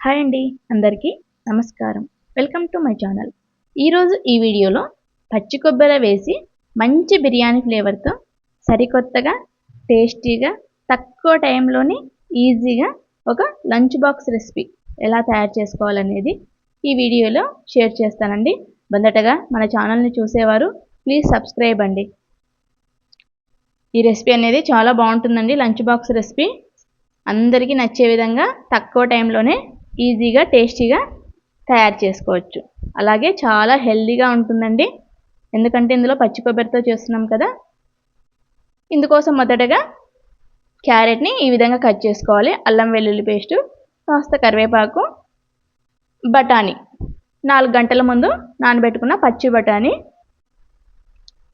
Hi అండి అందరికీ నమస్కారం. Welcome to my channel. ఈరోజు ఈ వీడియోలో పచ్చి కొబ్బరి వేసి మంచి బిర్యానీ ఫ్లేవర్తో సరికొత్తగా టేస్టీగా తక్కువ టైంలోనే ఈజీగా ఒక లంచ్ బాక్స్ రెసిపీ ఎలా తయారు చేసుకోవాలనేది ఈ వీడియోలో షేర్ చేస్తానండి. మొదటగా మన ఛానల్ని చూసేవారు ప్లీజ్ సబ్స్క్రైబ్ అండి. ఈ రెసిపీ అనేది చాలా బాగుంటుందండి లంచ్ బాక్స్ రెసిపీ. అందరికీ నచ్చే విధంగా తక్కువ టైంలోనే ఈజీగా టేస్టీగా తయారు చేసుకోవచ్చు. అలాగే చాలా హెల్దీగా ఉంటుందండి. ఎందుకంటే ఇందులో పచ్చి కొబ్బరితో చేస్తున్నాం కదా. ఇందుకోసం మొదటగా క్యారెట్ని ఈ విధంగా కట్ చేసుకోవాలి. అల్లం వెల్లుల్లి పేస్టు కాస్త కరివేపాకు బఠానీ. నాలుగు గంటల ముందు నానబెట్టుకున్న పచ్చి బఠానీ.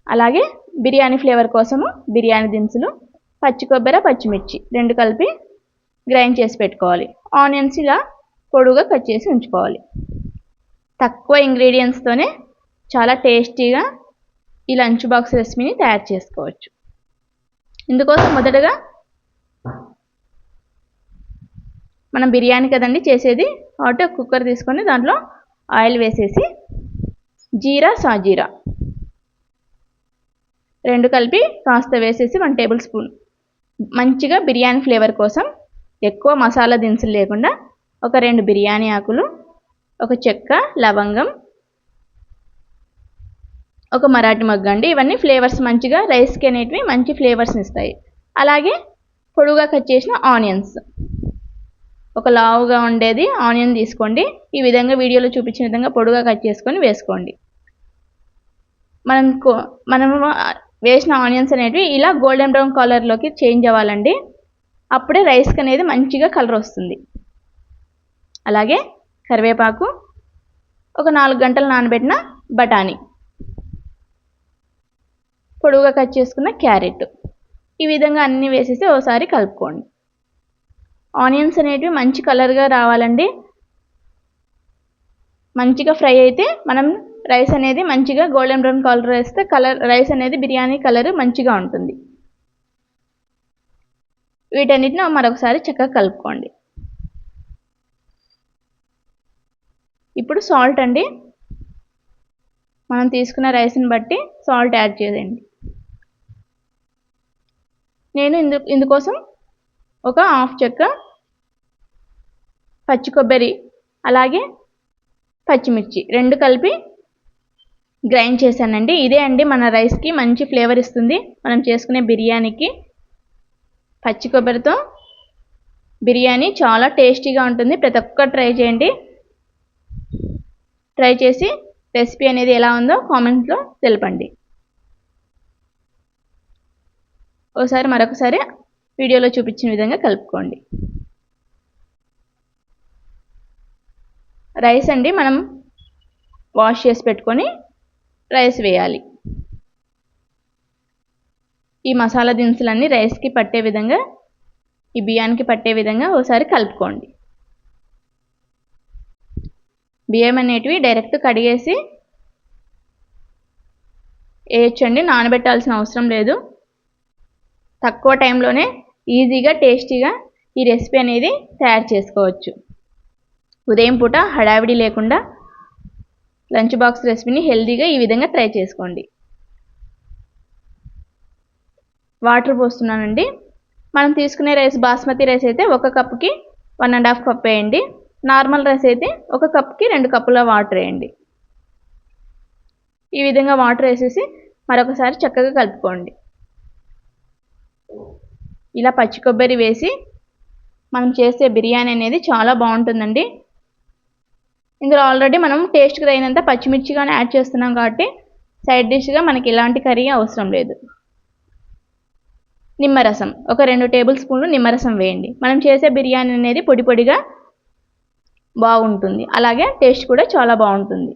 అలాగే బిర్యానీ ఫ్లేవర్ కోసము బిర్యానీ దినుసులు పచ్చి కొబ్బరి పచ్చిమిర్చి రెండు కలిపి గ్రైండ్ చేసి పెట్టుకోవాలి. ఆనియన్స్ ఇలా పొడుగా కట్ చేసి ఉంచుకోవాలి. తక్కువ ఇంగ్రీడియంట్స్తోనే చాలా టేస్టీగా ఈ లంచ్ బాక్స్ రెసిపీని తయారు చేసుకోవచ్చు. ఇందుకోసం మొదటగా మనం బిర్యానీ కదండి చేసేది కాబట్టి కుక్కర్ తీసుకొని దాంట్లో ఆయిల్ వేసేసి జీరా సాజీరా రెండు కలిపి కాస్త వేసేసి వన్ టేబుల్ స్పూన్ మంచిగా బిర్యానీ ఫ్లేవర్ కోసం ఎక్కువ మసాలా దినుసులు లేకుండా ఒక రెండు బిర్యానీ ఆకులు ఒక చెక్క లవంగం ఒక మరాఠీ మగ్గ అండి. ఇవన్నీ ఫ్లేవర్స్ మంచిగా రైస్కి అనేటివి మంచి ఫ్లేవర్స్ని ఇస్తాయి. అలాగే పొడుగా కట్ చేసిన ఆనియన్స్. ఒక లావుగా ఉండేది ఆనియన్ తీసుకోండి. ఈ విధంగా వీడియోలో చూపించిన విధంగా పొడుగా కట్ చేసుకొని వేసుకోండి. మనం మనం వేసిన ఆనియన్స్ అనేటివి ఇలా గోల్డెన్ బ్రౌన్ కలర్లోకి చేంజ్ అవ్వాలండి. అప్పుడే రైస్కి అనేది మంచిగా కలర్ వస్తుంది. అలాగే కరివేపాకు ఒక నాలుగు గంటలు నానబెట్టిన బఠానీ. పొడుగుగా కట్ చేసుకున్న క్యారెట్. ఈ విధంగా అన్నీ వేసేసి ఒకసారి కలుపుకోండి. ఆనియన్స్ అనేటివి మంచి కలర్గా రావాలండి. మంచిగా ఫ్రై అయితే మనం రైస్ అనేది మంచిగా గోల్డెన్ బ్రౌన్ కలర్ వేస్తే కలర్ రైస్ అనేది బిర్యానీ కలర్ మంచిగా ఉంటుంది. వీటన్నిటిని మరొకసారి చక్కగా కలుపుకోండి. ఇప్పుడు సాల్ట్ అండి. మనం తీసుకున్న రైస్ని బట్టి సాల్ట్ యాడ్ చేయండి. నేను ఇందు ఇందుకోసం ఒక హాఫ్ చెక్క పచ్చి కొబ్బరి అలాగే పచ్చిమిర్చి రెండు కలిపి గ్రైండ్ చేశానండి. ఇదే అండి మన రైస్కి మంచి ఫ్లేవర్ ఇస్తుంది. మనం చేసుకునే బిర్యానీకి పచ్చి కొబ్బరితో బిర్యానీ చాలా టేస్టీగా ఉంటుంది. ప్రతి ఒక్కరు ట్రై చేయండి. ట్రై చేసి రెసిపీ అనేది ఎలా ఉందో కామెంట్లో తెలపండి. ఒకసారి మరొకసారి వీడియోలో చూపించిన విధంగా కలుపుకోండి. రైస్ అండి మనం వాష్ చేసి పెట్టుకొని రైస్ వేయాలి. ఈ మసాలా దినుసులన్నీ రైస్కి పట్టే విధంగా ఈ బియ్యానికి పట్టే విధంగా ఒకసారి కలుపుకోండి. బియ్యం అనేటివి డైరెక్ట్ కడిగేసి వేయచ్చండి నానబెట్టాల్సిన అవసరం లేదు. తక్కువ టైంలోనే ఈజీగా టేస్టీగా ఈ రెసిపీ అనేది తయారు చేసుకోవచ్చు. ఉదయం పూట హడావిడి లేకుండా లంచ్ బాక్స్ రెసిపీని హెల్తీగా ఈ విధంగా ట్రై చేసుకోండి. వాటర్ పోస్తున్నానండి. మనం తీసుకునే రైస్ బాస్మతి రైస్ అయితే ఒక కప్కి వన్ అండ్ హాఫ్ కప్ వేయండి. నార్మల్ రైస్ అయితే ఒక కప్కి రెండు కప్పుల వాటర్ వేయండి. ఈ విధంగా వాటర్ వేసేసి మరొకసారి చక్కగా కలుపుకోండి. ఇలా పచ్చి కొబ్బరి వేసి మనం చేసే బిర్యానీ అనేది చాలా బాగుంటుందండి. ఇందులో ఆల్రెడీ మనం టేస్ట్కి తగినంత పచ్చిమిర్చి కానీ యాడ్ చేస్తున్నాం కాబట్టి సైడ్ డిష్గా మనకి ఇలాంటి కర్రీ అవసరం లేదు. నిమ్మరసం ఒక రెండు టేబుల్ స్పూన్లు నిమ్మరసం వేయండి. మనం చేసే బిర్యానీ అనేది పొడి పొడిగా బాగుంటుంది. అలాగే టేస్ట్ కూడా చాలా బాగుంటుంది.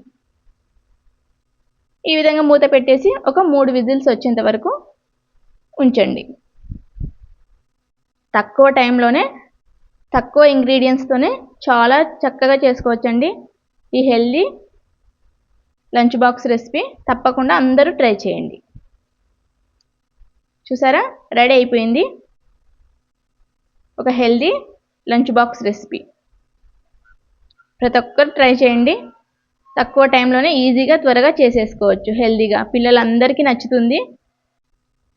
ఈ విధంగా మూత పెట్టేసి ఒక మూడు విజిల్స్ వచ్చేంత వరకు ఉంచండి. తక్కువ టైంలోనే తక్కువ ఇంగ్రీడియంట్స్తోనే చాలా చక్కగా చేసుకోవచ్చండి. ఈ హెల్దీ లంచ్ బాక్స్ రెసిపీ తప్పకుండా అందరూ ట్రై చేయండి. చూసారా? రెడీ అయిపోయింది. ఒక హెల్దీ లంచ్ బాక్స్ రెసిపీ. ప్రతి ఒక్కరు ట్రై చేయండి. తక్కువ టైంలోనే ఈజీగా త్వరగా చేసేసుకోవచ్చు హెల్దీగా పిల్లలందరికీ నచ్చుతుంది.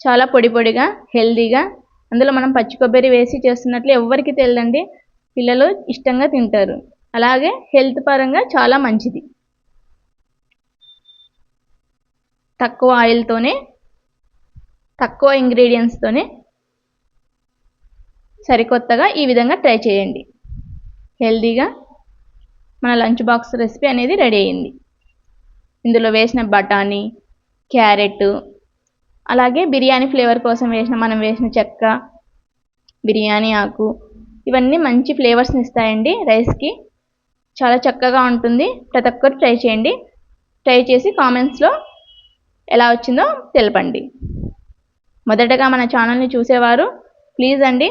చాలా పొడి పొడిగా హెల్దీగా అందులో మనం పచ్చి కొబ్బరి వేసి చేస్తున్నట్లు ఎవ్వరికి తెలియదండి పిల్లలు ఇష్టంగా తింటారు. అలాగే హెల్త్ పరంగా చాలా మంచిది. తక్కువ ఆయిల్తోనే తక్కువ ఇంగ్రీడియంట్స్తోనే సరికొత్తగా ఈ విధంగా ట్రై చేయండి. హెల్దీగా మన లంచ్ బాక్స్ రెసిపీ అనేది రెడీ అయింది. ఇందులో వేసిన బఠానీ క్యారెట్ అలాగే బిర్యానీ ఫ్లేవర్ కోసం వేసిన మనం వేసిన చెక్క బిర్యానీ ఆకు ఇవన్నీ మంచి ఫ్లేవర్స్ని ఇస్తాయండి రైస్కి. చాలా చక్కగా ఉంటుంది. ప్రతి ఒక్కరు ట్రై చేయండి. ట్రై చేసి కామెంట్స్లో ఎలా వచ్చిందో తెలపండి. మొదటగా మన ఛానల్ని చూసేవారు ప్లీజ్ అండి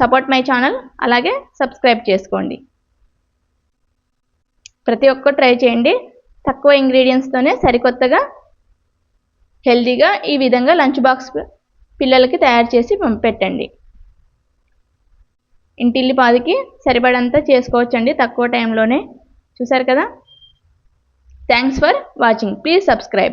సపోర్ట్ మై ఛానల్ అలాగే సబ్స్క్రైబ్ చేసుకోండి. ప్రతి ఒక్క ట్రై చేయండి. తక్కువ ఇంగ్రీడియంట్స్తోనే సరికొత్తగా హెల్తీగా ఈ విధంగా లంచ్ బాక్స్ పిల్లలకి తయారు చేసి పెట్టండి. ఇంటిల్లి పాదికి సరిపడంతా చేసుకోవచ్చండి తక్కువ టైంలోనే చూసారు కదా? Thanks for watching please subscribe